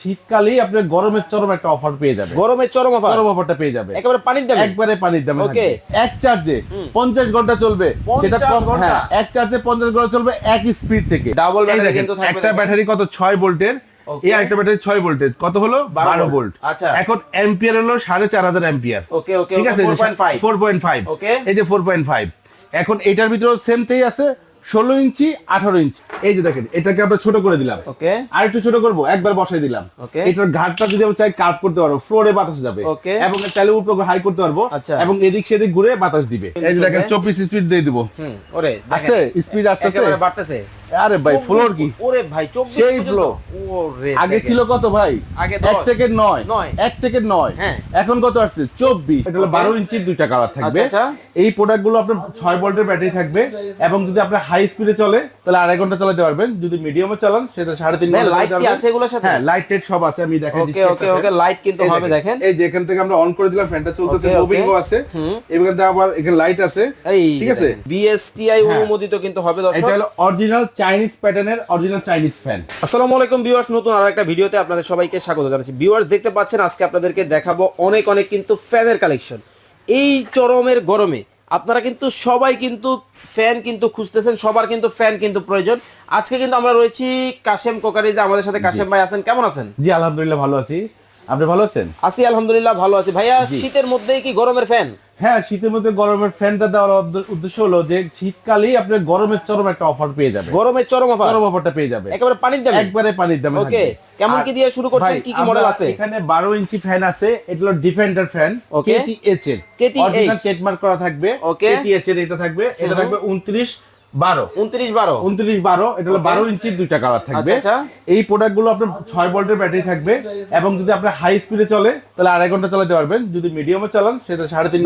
শীতকালেই আপনি গরমের চরম একটা অফার পেয়ে যাবে গরমের চরম অফার চরম অফারটা পেয়ে যাবে একেবারে পানির দামে? একবারে পানির দামে. থাকবে। এক চার্জে পঞ্চাশ ঘণ্টা চলবে। 50 সেটা? হ্যাঁ এক চার্জে পঞ্চাশ ঘণ্টা চলবে এক স্পিড থেকে। ডাবল ব্যাটারি কিন্তু থাকবে একটা ব্যাটারি কত? ছয় ভোল্টের। এই একটা ব্যাটারি ছয় ভোল্টেজ কত হলো? বারো বারো volt। ভোল্ট। আচ্ছা। এখন অ্যাম্পিয়ার হলো সাড়ে চার হাজার অ্যাম্পিয়ার ওকে ওকে ঠিক আছে? 4.5 ফোর পয়েন্ট ফাইভ Okay. এই যে ফোর পয়েন্ট ফাইভ এখন এটার ভিতরে সেমটাই আছে। ষোলো ইঞ্চি আঠারো ইঞ্চি। এই যে দেখেন এটাকে আমরা ছোট করে দিলাম। ওকে। আর একটু ছোট করব একবার বসাই দিলাম। ওকে। এটার ঘাটটা যদি আমরা চাই কার্ভ করতে পারব ফ্লোরে বাতাস যাবে। ওকে। এবং চাইলে উপরে হাই করতে পারব। আচ্ছা। এবং এদিক সেদিক ঘুরে বাতাস দিবে। এই যে দেখেন চব্বিশ স্পিড দিয়ে দিবো। হুম ওরে আছে স্পিড আসতেছে। একেবারে বাড়তেছে। আরে ভাই ফ্লোর কি ওরে ভাই 24 সেই? ওরে আগে ছিল কত ভাই আগে এক থেকে নয়। এক থেকে নয় হ্যাঁ। এখন কত আসছে চব্বিশ এটা হলো বারো ইঞ্চির দুইটা কালার থাকবে আচ্ছা, আচ্ছা। এই প্রোডাক্টগুলো আপনার ছয় ভোল্টের ব্যাটারি থাকবে এবং যদি আপনার হাই স্পিডে চলে তাহলে আড়াই ঘণ্টা চালাতে পারবেন যদি মিডিয়ামে চালান সেটা সাড়ে তিন ঘণ্টা পারবেন। আছে এগুলোর সাথে? হ্যাঁ লাইট টেট সব আছে আমি দেখাই দিচ্ছি ওকে ওকে লাইট কিন্তু হবে দেখেন এই যে এখান থেকে আমরা অন করে দিলাম ফ্যানটা চলতেছে মুভিং. আছে। এখান থেকে আবার এখানে লাইট আছে ঠিক আছে বিএসটিআই হ্যাঁ। অনুমোদিত কিন্তু হবে দর্শক এটা হলো অরিজিনাল চাইনিজ প্যাটার্নের অরিজিনাল চাইনিজ ফ্যান আসসালামু আলাইকুম ভিউয়ার্স নতুন আর একটা ভিডিওতে আপনাদের সবাইকে স্বাগত জানাচ্ছি। ভিউয়ার্স দেখতে পাচ্ছেন আজকে আপনাদেরকে দেখাবো অনেক অনেক কিন্তু ফ্যানের কালেকশন এই চরমের গরমে আপনারা কিন্তু সবাই কিন্তু ফ্যান কিন্তু খুঁজতেছেন সবার কিন্তু ফ্যান কিন্তু প্রয়োজন। আজকে কিন্তু আমরা রয়েছি কাশেম কোকারি যে আমাদের সাথে কাশেম ভাই আছেন কেমন আছেন? জি আলহামদুলিল্লাহ ভালো আছি। আপনি ভালো আছেন? আছি আলহামদুলিল্লাহ ভালো আছি। ভাইয়া শীতের মধ্যেই কি গরমের ফ্যান হ্যাঁ শীতের মধ্যে গরমের ফ্যানটা দেওয়ার উদ্দেশ্য হলো যে শীতকালেই আপনি গরমের চরম একটা অফার পেয়ে যাবে গরমের চরম অফার চরম অফারটা পেয়ে যাবে একেবারে পানির দামে? একবারে পানির দামে ওকে কেমন কি দিয়ে শুরু করছেন? কি কি মডেল আছে? এখানে বারো ইঞ্চি ফ্যান আছে এটা হলো ডিফেন্ডার ফ্যান. কেটিএইচ এর KTH অরিজিনাল ট্রেডমার্ক করা থাকবে. কেটিএইচ এর এটা থাকবে এটা থাকবে উনত্রিশ বারো। উনত্রিশ বারো। উনত্রিশ বারো এটা হলো বারো ইঞ্চির দুইটা কালার থাকবে। আচ্ছা, আচ্ছা। এই প্রোডাক্টগুলো আপনার ছয় ভোল্টের ব্যাটারি থাকবে এবং যদি আপনার হাই স্পিডে চলে তাহলে আড়াই ঘণ্টা চালাতে পারবেন। যদি মিডিয়ামে চালান সেটা সাড়ে তিন।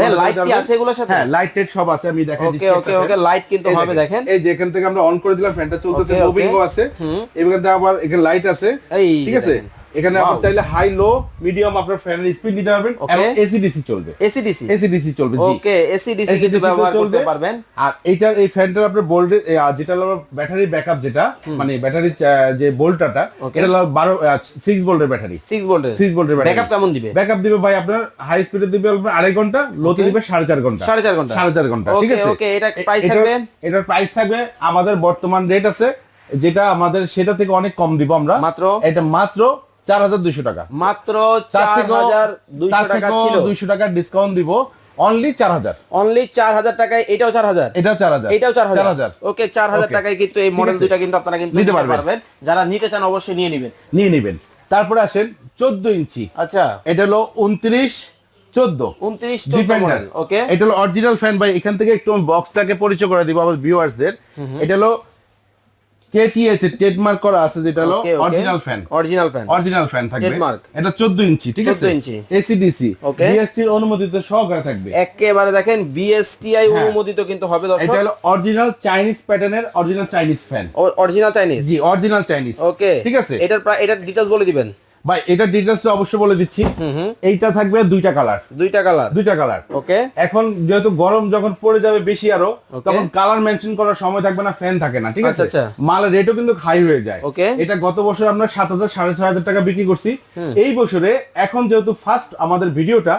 আছে এগুলোর সাথে? হ্যাঁ লাইট টেট সব আছে আমি দেখাই দিচ্ছি ওকে ওকে লাইট কিন্তু হবে দেখেন। এই যে এখান থেকে আমরা অন করে দিলাম ফ্যানটা চলতেছে আছে। হুম। এবার আবার এখানে লাইট আছে। ঠিক আছে। এখানে আপনি চাইলে হাই লো মিডিয়াম আপনার ফ্যানের স্পিড দিতে পারবেন এবং এসি ডিসি চলবে। এসি ডিসি এসি ডিসি চলবে জি। ওকে এসি ডিসি কিন্তু ব্যবহার। করতে পারবেন। আর এইটার এই ফ্যানটার আপনার বোল্ডে যেটা হলো ব্যাটারি ব্যাকআপ যেটা মানে ব্যাটারি যে বোল্টটা এটা হলো বারো সিক্স ভোল্টের ব্যাটারি 6 ভোল্টের সিক্স ভোল্টের ব্যাটারি ব্যাকআপ কেমন দিবে? ব্যাকআপ দিবে ভাই আপনার হাই স্পিডে দিবে আপনার আড়াই ঘণ্টা লোতে. দিবে সাড়ে চার ঘণ্টা। সাড়ে চার ঘণ্টা। সাড়ে চার ঘণ্টা ঠিক আছে? okay, এটা এটার- থাকবে? এটার প্রাইস থাকবে আমাদের বর্তমান রেট আছে যেটা আমাদের সেটা থেকে অনেক কম দিব আমরা। মাত্র? এটা মাত্র চার হাজার দুইশো টাকা। মাত্র চার হাজার দুইশো টাকা ছিল। দুইশো টাকা ডিসকাউন্ট দিব। অনলি চার হাজার। অনলি চার হাজার টাকায় এটাও চার হাজার। এটাও চার হাজার। এটাও চার হাজার। ওকে চার হাজার টাকায় কিন্তু এই মডেল দুইটা কিন্তু আপনারা কিন্তু নিতে। পারবেন। যারা নিতে চান অবশ্যই নিয়ে নেবেন। নিয়ে নেবেন। তারপরে আসেন চোদ্দ ইঞ্চি। আচ্ছা। এটা হলো উনত্রিশ চোদ্দ। উনত্রিশ ডিফেন্ডার ওকে এটা হলো অরিজিনাল ফ্যান ভাই এখান থেকে একটু বক্সটাকে পরিচয় করে দিব আমার ভিউয়ার্সদের এটা হলো কেটিএইচ ট্রেডমার্ক করা আছে যেটা হলো. Original fan original fan original fan থাকবে। এটা 14 ইঞ্চি ঠিক আছে? 14 ইঞ্চি। AC DC Okay. বিএসটির অনুমোদিত সহকারে থাকবে। একেবারে দেখেন বিএসটিআই হ্যাঁ। অনুমোদিত কিন্তু হবে দর্শক। এটা হলো অরিজিনাল চাইনিজ প্যাটার্নের original Chinese fan original Chinese জি অরিজিনাল চাইনিজ ওকে ঠিক আছে? এটার এটার ডিটেলস বলে দিবেন। ভাই এটা ডিটেলস অবশ্যই বলে দিচ্ছি। এইটা থাকবে দুইটা কালার দুইটা কালার দুইটা কালার ওকে এখন যেহেতু গরম যখন পড়ে যাবে বেশি আরও তখন কালার মেনশন করার সময় থাকবে না ফ্যান থাকে না ঠিক আছে? আচ্ছা, আচ্ছা। মালের রেটও কিন্তু হাই হয়ে যায়। Okay. এটা গত বছর আমরা সাত হাজার সাড়ে ছয় হাজার টাকা বিক্রি করছি। এই বছরে এখন যেহেতু ফার্স্ট আমাদের ভিডিওটা.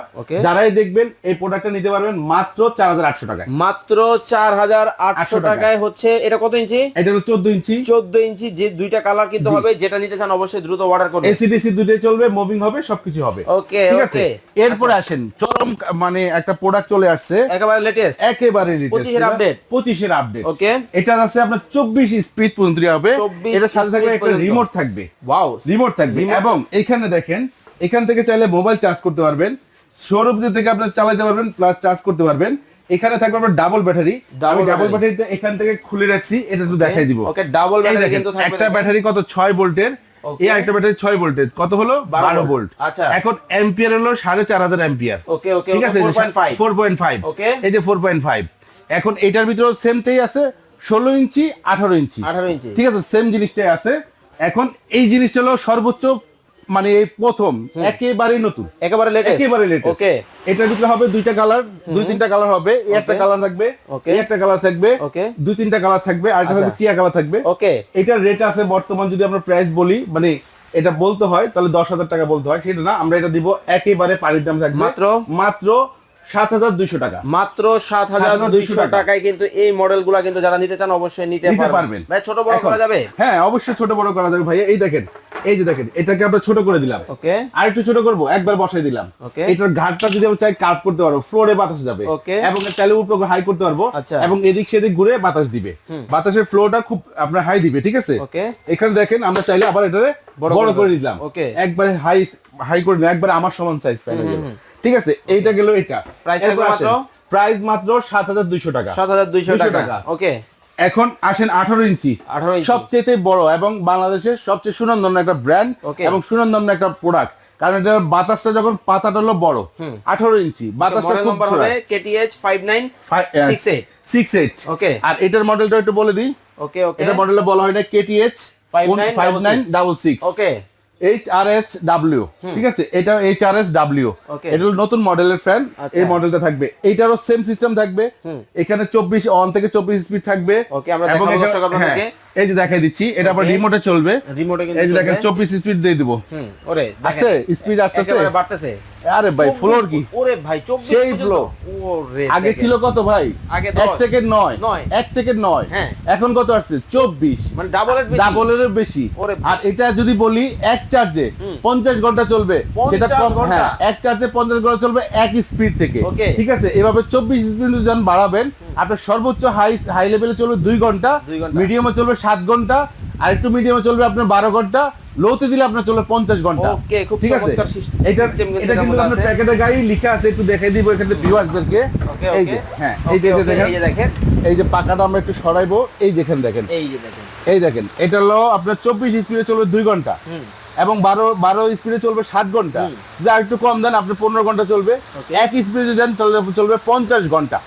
যারাই দেখবেন এই প্রোডাক্টটা নিতে পারবেন মাত্র চার হাজার আটশো টাকায়। মাত্র চার হাজার আটশো টাকায়। হচ্ছে এটা কত ইঞ্চি? এটা হলো চোদ্দ ইঞ্চি। চোদ্দ ইঞ্চি যে দুইটা কালার কিন্তু হবে যেটা নিতে চান অবশ্যই দ্রুত অর্ডার করবেন এসিডিসি দুটোই চলবে মুভিং হবে সবকিছু হবে। ওকে ঠিক আছে? এরপরে আসেন চরম মানে একটা প্রোডাক্ট চলে আসছে। একেবারে লেটেস্ট একেবারে 25 এর update। পঁচিশের আপডেট ওকে এটা আছে আপনার চব্বিশ স্পিড পর্যন্ত হবে। 24 এটার সাথে থাকবে একটা রিমোট থাকবে। ওয়াও রিমোট থাকবে। এবং এখানে দেখেন এখান থেকে চাইলে মোবাইল চার্জ করতে পারবেন। সৌরভ থেকে আপনি চালাতে পারবেন প্লাস চার্জ করতে পারবেন। এখানে থাকবে আপনার ডাবল ব্যাটারি আমি ডাবল। ব্যাটারিটা এখান থেকে খুলে রাখছি এটা একটু দেখাই দিব। ওকে ডাবল ব্যাটারি কিন্তু থাকবে একটা ব্যাটারি কত? ছয় ভোল্টের Okay. এই একটা ব্যাটারি ছয় ভোল্টের কত হলো? বারো ভোল্ট আচ্ছা। এখন অ্যাম্পিয়ার হলো সাড়ে চার হাজার অ্যাম্পিয়ার ওকে ওকে ঠিক আছে? ফোর পয়েন্ট ফাইভ এই যে ফোর পয়েন্ট ফাইভ এখন এটার ভিতরে সেমটাই আছে ষোলো ইঞ্চি আঠারো ইঞ্চি। 18 ইঞ্চি। ঠিক আছে? সেম জিনিসটাই আছে। এখন এই জিনিসটা হলো সর্বোচ্চ মানে এই প্রথম একেবারে নতুন। একেবারে লেটেস্ট একেবারে লেটেস্ট ওকে এটার ভিতরে হবে দুইটা কালার দুই তিনটা কালার হবে এই একটা কালার থাকবে. এই একটা কালার থাকবে Okay. দুই তিনটা কালার থাকবে আর একটা আচ্ছা। থাকবে টিয়া কালার থাকবে। ওকে এটার রেট আছে বর্তমান যদি আমরা প্রাইস বলি মানে এটা বলতে হয় তাহলে দশ হাজার টাকা বলতে হয় সেটা না আমরা এটা দিব একেবারে পানির দাম থাকবে। মাত্র? মাত্র সাত হাজার দুইশো টাকা। মাত্র সাত হাজার দুইশো 7,200 টাকায় কিন্তু এই মডেলগুলা কিন্তু যারা নিতে চান অবশ্যই নিতে পারবেন। পারবেন। ভাই ছোট বড় করা যাবে? হ্যাঁ অবশ্যই ছোট বড় করা যাবে। ভাইয়া এই দেখেন এই যে দেখেন এটাকে আমরা ছোট করে দিলাম। ওকে। আর একটু ছোট করব একবার বসাই দিলাম। Okay. এটার ঘাটটা যদি আমরা চাই কার্ভ করতে পারব ফ্লোরে বাতাস যাবে। Okay. এবং চাইলে উপরে হাই করতে পারব। আচ্ছা। এবং এদিক সেদিক ঘুরে বাতাস দিবে। বাতাসের ফ্লোটা খুব আপনার হাই দিবে ঠিক আছে? Okay. এখানে দেখেন আমরা চাইলে আবার এটারে বড় করে। দিলাম। Okay. একবারে হাই হাই করে দিলাম একবারে আমার সমান সাইজ হয়ে ঠিক আছে? এইটা গেল এটা। থাকবে মাত্র? প্রাইস মাত্র সাত হাজার দুইশো টাকা। সাত হাজার দুইশো টাকা। ওকে। এখন আসেন আঠারো ইঞ্চি। 18 ইঞ্চি। সবচেয়ে বড় এবং বাংলাদেশের সবচেয়ে সুনন্দন একটা ব্র্যান্ড. এবং সুনন্দন একটা প্রোডাক্ট কারণ এটা বাতাসটা যখন পাতাটা হলো বড় আঠারো ইঞ্চি বাতাসটা খুব KTH five nine six eight Okay. আর এটার মডেলটা একটু বলে দিই। ওকে ওকে এটা মডেলটা বলা হয় না KTH five nine double six okay H R S W ঠিক আছে? এটা এইচ আর এস ডাব্লিউ এটা হলো নতুন মডেলের ফ্যান আচ্ছা। এই মডেলটা থাকবে। এইটারও সেম সিস্টেম থাকবে। এখানে চব্বিশ অন থেকে চব্বিশ স্পিড থাকবে। আমরা এই যে দেখাই দিচ্ছি এটা আবার রিমোটে চলবে। রিমোটে এই যে দেখেন চলবে। চব্বিশ স্পিড দিয়ে দিব। হুম ওরে আছে? আসতেছে? বাড়তেছে। আরে ভাই ফ্লোর কি? ওরে ভাই চব্বিশ সেই পর্যন্ত? flow। ওরে আগে ছিল কত ভাই? আগে এক থেকে নয়। নয়। এক থেকে নয়। হ্যাঁ। এখন কত আসছে? চব্বিশ। মানে ডাবল এর বেশি। আর এটা যদি বলি এক চার্জে পঞ্চাশ ঘণ্টা চলবে। 50 সেটা? হ্যাঁ এক চার্জে পঞ্চাশ ঘণ্টা চলবে এক স্পিড থেকে। ঠিক আছে? এভাবে চব্বিশ স্পিড যখন বাড়াবেন আপনার সর্বোচ্চ হাই হাই লেভেলে চলবে দুই ঘণ্টা মিডিয়ামে চলবে সাত ঘণ্টা আর একটু মিডিয়ামে চলবে আপনার বারো ঘণ্টা লোতে দিলে আপনার চলবে পঞ্চাশ ঘণ্টা। ঠিক আছে? এটা কিন্তু এটা কিন্তু আপনার আছে। প্যাকেটের গায়ে লেখা আছে একটু দেখাই দিব এখানে ভিউয়ার্সদেরকে এই যে হ্যাঁ এই যে দেখেন। এই যে দেখেন। এই যে পাকাটা আমরা একটু সরাইবো এই যেখানে দেখেন। এই যে দেখেন। এই দেখেন এটা হলো আপনার চব্বিশ স্পিডে চলবে দুই ঘণ্টা। এবং বারো বারো স্পিডে চলবে সাত ঘণ্টা। যা একটু কম দেন আপনি পনেরো ঘণ্টা চলবে। এক স্পিডে দেন তাহলে চলবে পঞ্চাশ ঘণ্টা।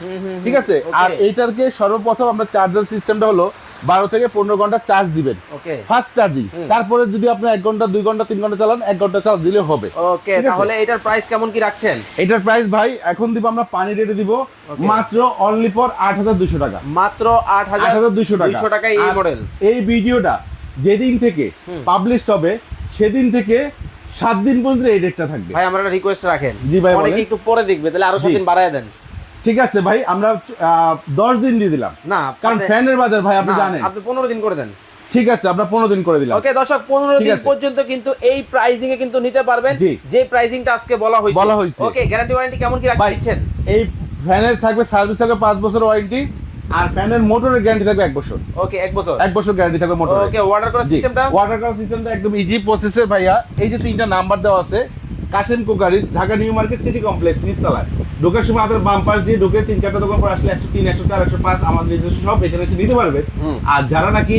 ঠিক আছে? আর এইটারকে সর্বপ্রথম আমরা চার্জার সিস্টেমটা হলো বারো থেকে পনেরো ঘণ্টা চার্জ দিবেন। ফাস্ট চার্জিং তারপরে যদি আপনি এক ঘণ্টা দুই ঘণ্টা তিন ঘণ্টা চালান এক ঘণ্টা চার্জ দিলে হবে। ওকে তাহলে এটার প্রাইস কেমন কি রাখছেন? এটার প্রাইস ভাই এখন দিব আমরা পানি রেটে দিব মাত্র অনলি ফর আট হাজার দুশো টাকা। মাত্র আট হাজার হাজার দুশো টাকা। এই মডেল এই ভিডিওটা যেদিন থেকে পাবলিশ হবে সেদিন থেকে সাত দিন পর্যন্ত এই ডেটটা থাকবে। ভাই আমার একটা রিকোয়েস্ট রাখেন। জি ভাই, অনেকে একটু পরে দেখবে তাহলে আরও সাত দিন বাড়ায় দেন। ঠিক আছে ভাই আমরা দশ দিন দিয়ে দিলাম। না কারণ ফ্যানের বাজার ভাই আপনি জানেন। আপনি পনেরো দিন করে দেন। ঠিক আছে আমরা পনেরো দিন করে দিলাম। ওকে দর্শক পনেরো দিন পর্যন্ত কিন্তু এই প্রাইজিং এ কিন্তু নিতে পারবেন। যে প্রাইজিংটা আজকে বলা হয়েছে। বলা হয়েছে। ওকে গ্যারান্টি ওয়ারেন্টি কেমন কি রাখছেন এই ফ্যানের থাকবে সার্ভিস থাকবে পাঁচ বছর ওয়ারেন্টি আর ফ্যানের মোটরের গ্যারান্টি থাকবে এক বছর। ওকে এক বছর? এক বছর গ্যারান্টি থাকবে মোটর ওকে অর্ডার করার সিস্টেমটা ওয়াটার কালার সিস্টেমটা একদম ইজি প্রসেসের ভাইয়া। এই যে তিনটা নাম্বার দেওয়া আছে Kashem cookeries Dhaka new market city complex নিচতলায়। ঢোকার সময় আমাদের বাম পাশ দিয়ে ঢুকে তিন চারটা দোকান পর আসলে একশো তিন একশো চার একশো পাঁচ আমাদের নিজস্ব সব এখানে এসে নিতে পারবেন আর যারা নাকি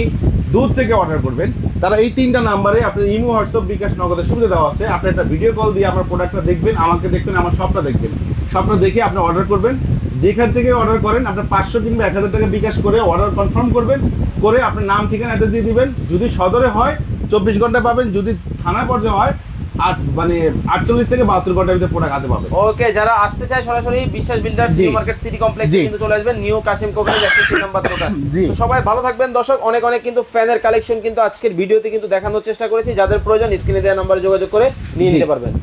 দূর থেকে অর্ডার করবেন তারা এই তিনটা নাম্বারে আপনার ইমো হোয়াটসঅ্যাপ বিকাশ নগদের সুবিধা দেওয়া আছে। আপনি একটা ভিডিও কল দিয়ে আমার প্রোডাক্টটা দেখবেন আমাকে দেখবেন আমার শপটা দেখবেন। শপটা দেখে আপনি অর্ডার করবেন। যেখান থেকে অর্ডার করেন আপনার পাঁচশো কিংবা এক হাজার টাকা বিকাশ করে অর্ডার কনফার্ম করবেন করে আপনার নাম ঠিকানা অ্যাড্রেস দিয়ে দিবেন। যদি সদরে হয় চব্বিশ ঘণ্টা পাবেন যদি থানা পর্যায়ে হয় আট মানে আটচল্লিশ থেকে বাহাত্তর ঘণ্টার ভিতরে প্রোডাক্ট হাতে পাবেন। ওকে যারা আসতে চায় সরাসরি Biswas builders. New market city complex. কিন্তু চলে আসবেন নিউ কাশিম কোভিড একশো নম্বর দোকান। সবাই ভালো থাকবেন। দর্শক অনেক অনেক কিন্তু ফ্যানের কালেকশন কিন্তু আজকের ভিডিওতে কিন্তু দেখানোর চেষ্টা করেছি। যাদের প্রয়োজন স্ক্রিনে দেওয়া নম্বরে যোগাযোগ করে নিয়ে নিতে পারবেন।